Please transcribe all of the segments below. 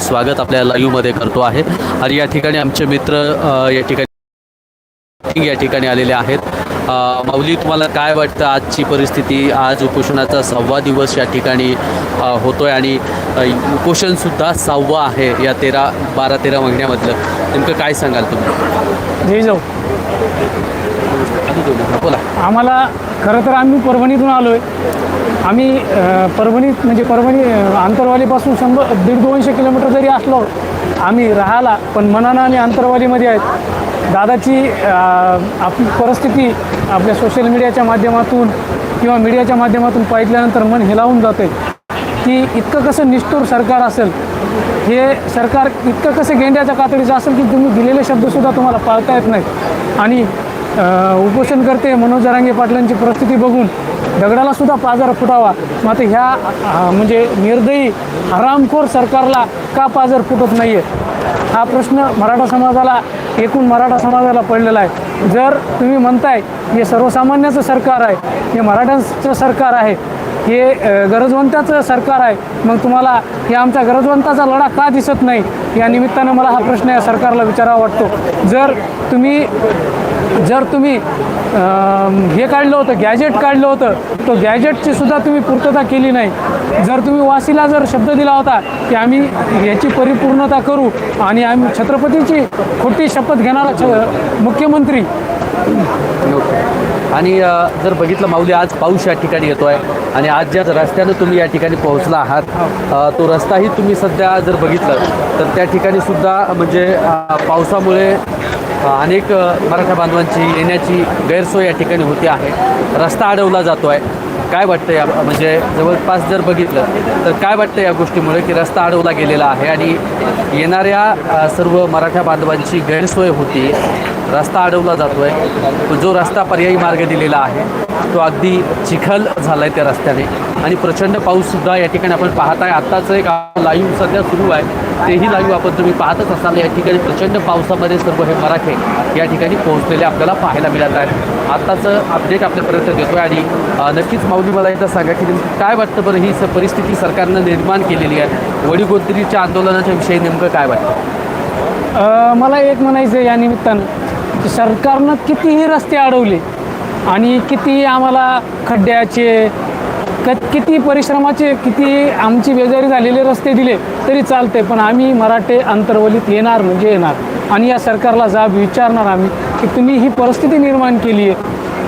स्वागत आपल्या लाईव्हमध्ये करतो आहे. आणि या ठिकाणी आमचे मित्र या ठिकाणी या ठिकाणी आलेले आहेत. माऊली तुम्हाला काय वाटतं आजची परिस्थिती? आज उपोषणाचा सहावा दिवस या ठिकाणी होतो होतोय आणि उपोषणसुद्धा सहावा आहे या तेरा बारा तेरा महिन्यामधलं. नेमकं काय सांगाल तुम्ही? जाऊ. बोला आम्हाला खरं तर आम्ही परभणीतून आलो आहे आम्ही परभणीत म्हणजे परभणी आंतरवालीपासून शंभर दीड दोनशे किलोमीटर जरी असलो आम्ही राहायला पण मनानं आम्ही आंतरवालीमध्ये आहेत. दादाची आपली परिस्थिती आपल्या सोशल मीडियाच्या माध्यमातून किंवा मीडियाच्या माध्यमातून पाहिल्यानंतर मन हिलावून जाते की इतकं कसं निष्ठूर सरकार असेल हे सरकार इतकं कसं गेंड्याच्या कातडीचं असेल की तुम्ही दिलेले शब्दसुद्धा तुम्हाला पाळता येत नाहीत. आणि उपोषण करते मनोज जरांगे पाटलांची परिस्थिती बघून. दगडाला सुद्धा पाजार फुटावा. मात्र ह्या म्हणजे निर्दयी हरामखोर सरकारला का पाजर फुटत नाही आहे हा प्रश्न मराठा समाजाला एकूण मराठा समाजाला पडलेला आहे. जर तुम्ही म्हणताय हे सर्वसामान्याचं सरकार आहे हे मराठ्यांचं सरकार आहे हे गरजवंताचं सरकार आहे मग तुम्हाला हे आमच्या गरजवंताचा लढा का दिसत नाही? या निमित्तानं मला हा प्रश्न या सरकारला विचारावा वाटतो. जर तुम्ही जर तुम्ही हे काढलं होतं गॅजेट काढलं होतं तो गॅजेटची सुद्धा तुम्ही पूर्तता केली नाही. जर तुम्ही वासीला जर शब्द दिला होता की आम्ही याची परिपूर्णता करू आणि आम्ही छत्रपतीची खोटी शपथ घेणारा छ मुख्यमंत्री. आणि जर बघितलं माऊली आज पाऊस या ठिकाणी येतो आहे आणि आज ज्या रस्त्यानं तुम्ही या ठिकाणी पोहोचला आहात अ, तो रस्ताही तुम्ही सध्या जर बघितलं तर त्या ठिकाणी सुद्धा म्हणजे पावसामुळे अनेक मराठा बांधवांची येण्याची गैरसोय या ठिकाणी होते आहे. रस्ता अडवला जातो आहे काय वाटतं या म्हणजे जवळपास जर बघितलं तर काय वाटतं या गोष्टीमुळे की रस्ता अडवला गेलेला आहे आणि येणाऱ्या सर्व मराठा बांधवांची गैरसोय होती. रस्ता अडवला जातो आहे जो रस्ता पर्यायी मार्ग दिलेला आहे तो अगदी चिखल झाला आहे त्या रस्त्याने. आणि प्रचंड पाऊससुद्धा या ठिकाणी आपण पाहत आहे आत्ताचं एक लाईव्ह सध्या सुरू आहे. तेही लाईव्ह आपण तुम्ही पाहतच असाल. या ठिकाणी प्रचंड पावसामध्ये सर्व हे मराठे या ठिकाणी पोहोचलेले आपल्याला पाहायला मिळत आहेत. आत्ताचं अपडेट आपल्यापर्यंत देतो आहे आणि नक्कीच माऊली मला एकदा सांगा की नेमकं काय वाटतं बरं ही स परिस्थिती सरकारनं निर्माण केलेली आहे? वडीगोत्रीच्या आंदोलनाच्या विषयी नेमकं काय वाटतं? मला एक म्हणायचं आहे या निमित्तानं सरकारनं कितीही रस्ते अडवले आणि किती आम्हाला खड्ड्याचे क किती परिश्रमाचे किती आमची बेजारी झालेले रस्ते दिले तरी चालते पण आम्ही मराठे अंतर्वलीत येणार म्हणजे येणार. आणि या सरकारला जाब विचारणार आम्ही की तुम्ही ही परिस्थिती निर्माण केली आहे.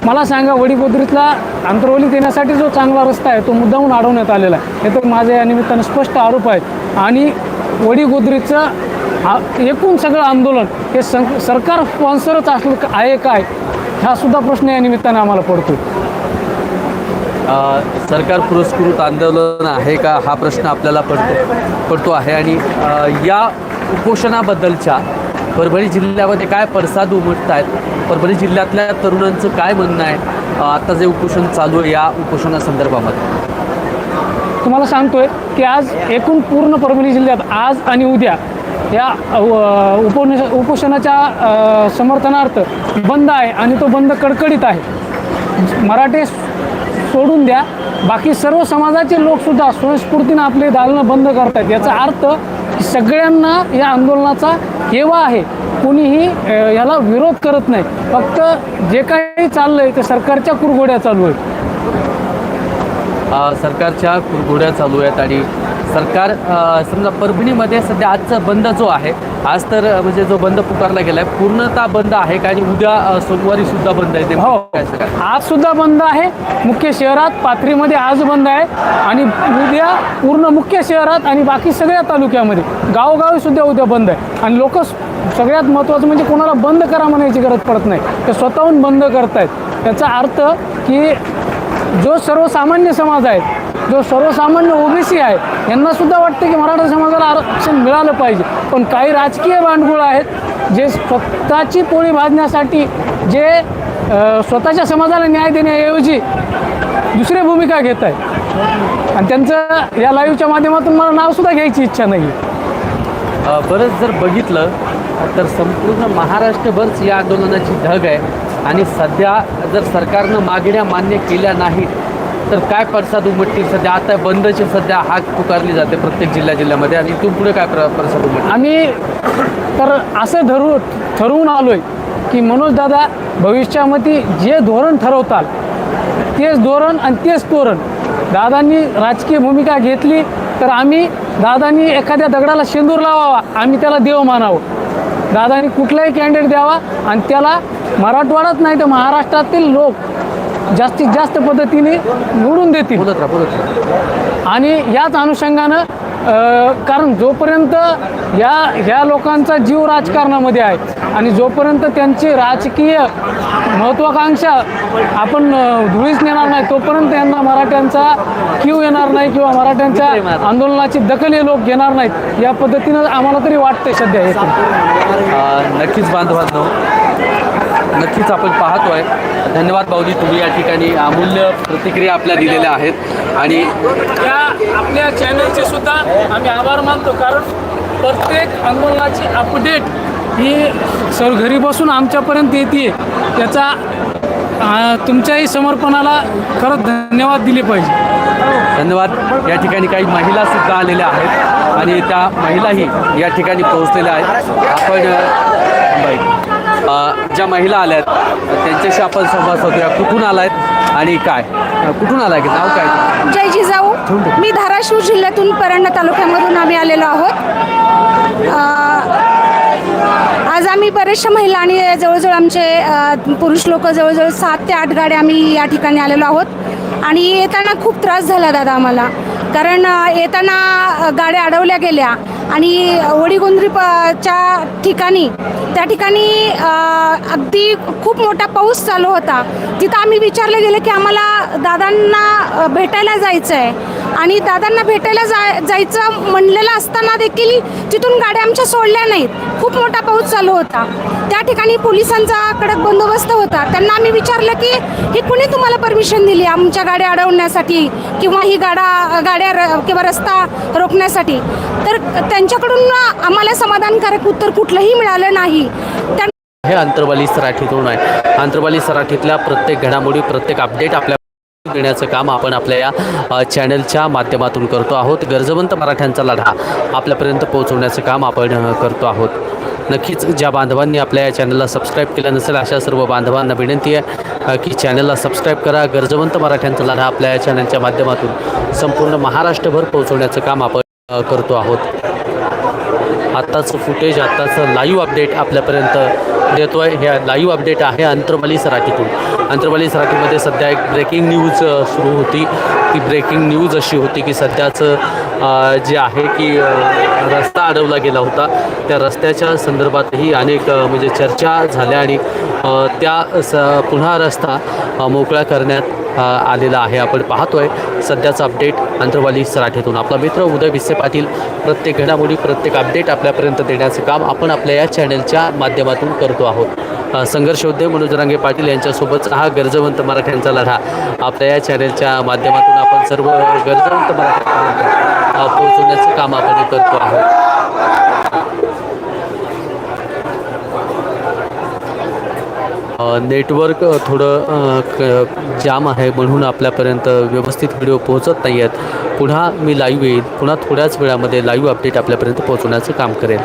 मला सांगा वडीगोद्रीतला अंतर्वलीत येण्यासाठी जो चांगला रस्ता आहे तो मुद्दाहून अडवण्यात आलेला आहे. हे तर माझ्या या निमित्तानं स्पष्ट आरोप आहेत. आणि वडीगोद्रीचं आ- एकूण सगळं आंदोलन हे सं सरकार स्पॉन्सरच असलं का- आहे काय? हा सुद्धा प्रश्न या निमित्तानं आम्हाला पडतो सरकार पुरस्कृत आंदोलन आहे का? हा प्रश्न आपल्याला पडतो पडतो आहे. आणि या उपोषणाबद्दलच्या परभणी जिल्ह्यामध्ये काय पडसाद उमटत आहेत परभणी जिल्ह्यातल्या तरुणांचं काय म्हणणं आहे? आता जे उपोषण चालू आहे या उपोषणासंदर्भामध्ये. तुम्हाला सांगतोय की आज एकूण पूर्ण परभणी जिल्ह्यात आज आणि उद्या या उपोष उपोषणाच्या समर्थनार्थ बंद आहे आणि तो बंद कडकडीत आहे. मराठे सोडून द्या. बाकी सर्व समाजाचे लोकसुद्धा स्वयंस्फूर्तीनं आपले दालनं बंद करतायत. याचा अर्थ सगळ्यांना या आंदोलनाचा हेवा आहे. कोणीही याला विरोध करत नाही. फक्त जे काही चाललं आहे ते सरकारच्या कुरघोड्या चालू आहेत. सरकारच्या कुरघोड्या चालू आहेत आणि सरकार समजा परभणीमध्ये सध्या आजचा बंद जो आहे आज तर म्हणजे जो बंद पुकारला गेला आहे पूर्णतः बंद आहे का? आणि उद्या सोमवारी सुद्धा बंद आहे. नेमकं हो? आज सुद्धा बंद आहे. मुख्य शहरात पाथरीमध्ये आज बंद आहे. आणि उद्या पूर्ण मुख्य शहरात आणि बाकी सगळ्या तालुक्यामध्ये गावोगावी सुद्धा उद्या बंद आहे. आणि लोक सगळ्यात महत्त्वाचं म्हणजे कोणाला बंद करा म्हणायची गरज पडत नाही. ते स्वतःहून बंद करतायत. याचा अर्थ की जो सर्वसामान्य समाज आहे जो सर्वसामान्य ओबीसी आहे यांना सुद्धा वाटतं की मराठा समाजाला आरक्षण मिळालं पाहिजे. पण काही राजकीय भांडगुळ आहेत जे स्वतःची पोळी भाजण्यासाठी जे स्वतःच्या समाजाला न्याय देण्याऐवजी दुसऱ्या भूमिका घेत आहेत आणि त्यांचं या लाईव्हच्या माध्यमातून मला नावसुद्धा घ्यायची इच्छा नाही बरंच जर बघितलं तर संपूर्ण महाराष्ट्रभरच या आंदोलनाची ढग आहे. आणि सध्या जर सरकारनं मागण्या मान्य केल्या नाहीत तर काय प्रसाद उमटतील? सध्या आता बंदची सध्या हाक पुकारली जाते प्रत्येक जिल्ह्या जिल्ह्यामध्ये. आणि इथून पुढे काय प्र प्रसाद उमटतील? आम्ही तर असं ठरवू ठरवून आलो आहे की मनोज दादा भविष्यामध्ये जे धोरण ठरवताल तेच धोरण आणि तेच तोरण. दादांनी राजकीय भूमिका घेतली तर आम्ही दादांनी एखाद्या दगडाला शेंदूर लावावा आम्ही त्याला देव मानावं. दादांनी कुठलाही कॅन्डिडेट द्यावा आणि त्याला मराठवाड्यात नाही तर महाराष्ट्रातील लोक जास्तीत जास्त पद्धतीने निवडून देतील. आणि याच अनुषंगानं कारण जोपर्यंत या ह्या लोकांचा जीव राजकारणामध्ये आहे आणि जोपर्यंत त्यांची राजकीय महत्त्वाकांक्षा आपण धुळीस नेणार नाही तोपर्यंत यांना मराठ्यांचा क्यू येणार नाही किंवा मराठ्यांच्या आंदोलनाची दखल हे लोक घेणार नाहीत. या पद्धतीनं आम्हाला तरी वाटतंय सध्या हे. नक्कीच बांधवांनो नक्कीच आपण पाहतोय. धन्यवाद भाऊजी तुम्ही या ठिकाणी अमूल्य प्रतिक्रिया आपल्या दिलेल्या आहेत. आणि या आपल्या चॅनलचे सुद्धा आम्ही आभार मानतो कारण प्रत्येक आंदोलनाची अपडेट ही सर घरी बसून आमच्यापर्यंत येते त्याचा तुमच्याही समर्पणाला खरंच धन्यवाद दिले पाहिजे. धन्यवाद. या ठिकाणी काही महिला सुद्धा आलेल्या आहेत आणि त्या महिलाही या ठिकाणी पोहोचलेल्या आहेत. आपण ज्या महिला आल्या आहेत त्यांच्याशी आपण संवाद साधूया. कुठून आलायत आणि काय? कुठून आलाय की नाव काय? जय जिजाऊ. मी धाराशिव जिल्ह्यातून परंडा तालुक्यामधून आम्ही आलेलो आहोत. आज आम्ही बरेचशा महिला आणि जवळजवळ आमचे पुरुष लोक जवळजवळ सात ते आठ गाड्या आम्ही या ठिकाणी आलेलो आहोत. आणि येताना खूप त्रास झाला दादा आम्हाला. कारण येताना गाड्या अडवल्या गेल्या. आणि वडीगोंद्री प च्या ठिकाणी त्या ठिकाणी अगदी खूप मोठा पाऊस चालू होता. तिथं आम्ही विचारलं गेलं की आम्हाला दादांना भेटायला जायचं आहे आणि दादांना भेटायला जा जायचं म्हणलेलं असताना देखील तिथून गाड्या आमच्या सोडल्या नाहीत. खूप मोठा पाऊस चालू होता. त्या ठिकाणी पोलिसांचा कडक बंदोबस्त होता. त्यांना आम्ही विचारलं की हे कुणी तुम्हाला परमिशन दिली आमच्या गाड्या अडवण्यासाठी किंवा ही गाडा गाड्या र- किंवा रस्ता रोखण्यासाठी? तर त्यांच्याकडून आम्हाला समाधानकारक उत्तर कुठलंही मिळालं नाही. त्या हे अंतर्वाली सराठीतून आहे. अंतर्वाली सराठीतल्या प्रत्येक घडामोडी प्रत्येक अपडेट आपल्या देण्याचं काम आपण आपल्या या चॅनलच्या माध्यमातून करतो आहोत. गरजवंत मराठ्यांचा लढा आपल्यापर्यंत पोहोचवण्याचं काम आपण करतो आहोत. नक्कीच ज्या बांधवांनी आपल्या या चॅनलला सबस्क्राईब केलं नसेल अशा सर्व बांधवांना विनंती आहे की चॅनलला सबस्क्राईब करा. गरजवंत मराठ्यांचा लढा आपल्या या चॅनलच्या माध्यमातून संपूर्ण महाराष्ट्रभर पोहोचवण्याचं काम आपण करतो आहोत. आत्ताचं फुटेज आत्ताचं लाईव्ह अपडेट आपल्यापर्यंत देतो आहे हे लाईव्ह अपडेट आहे अंतर्मली सराठीतून. अंतर्मली सराठीमध्ये सध्या एक ब्रेकिंग न्यूज सुरू होती. ती ब्रेकिंग न्यूज अशी होती की सध्याचं जे आहे की रस्ता अडवला गेला होता. त्या रस्त्याच्या संदर्भातही अनेक म्हणजे चर्चा झाल्या आणि त्या स पुन्हा रस्ता मोकळा करण्यात आलेला आहे. आपण पाहतोय सध्याचा अपडेट अंतर्वाली सराठीतून. आपला मित्र उदय भिसे पाटील प्रत्येक घडामोडी प्रत्येक अपडेट आपल्यापर्यंत देण्याचं काम आपण आपल्या या चॅनलच्या माध्यमातून करतो आहोत. संघर्ष होते मनोज रांगे पाटील यांच्यासोबत हा गरजवंत मराठ्यांचा लढा. आपल्या या चॅनलच्या माध्यमातून आपण सर्व गरजवंत मराठ्यांपर्यंत पोहोचवण्याचं काम आपण करतो आहोत. नेटवर्क थोडं क जाम आहे म्हणून आपल्यापर्यंत व्यवस्थित व्हिडिओ पोहोचत नाही आहेत. पुन्हा मी लाईव्ह येईल पुन्हा थोड्याच वेळामध्ये लाईव्ह अपडेट आपल्यापर्यंत पोहोचवण्याचं काम करेन.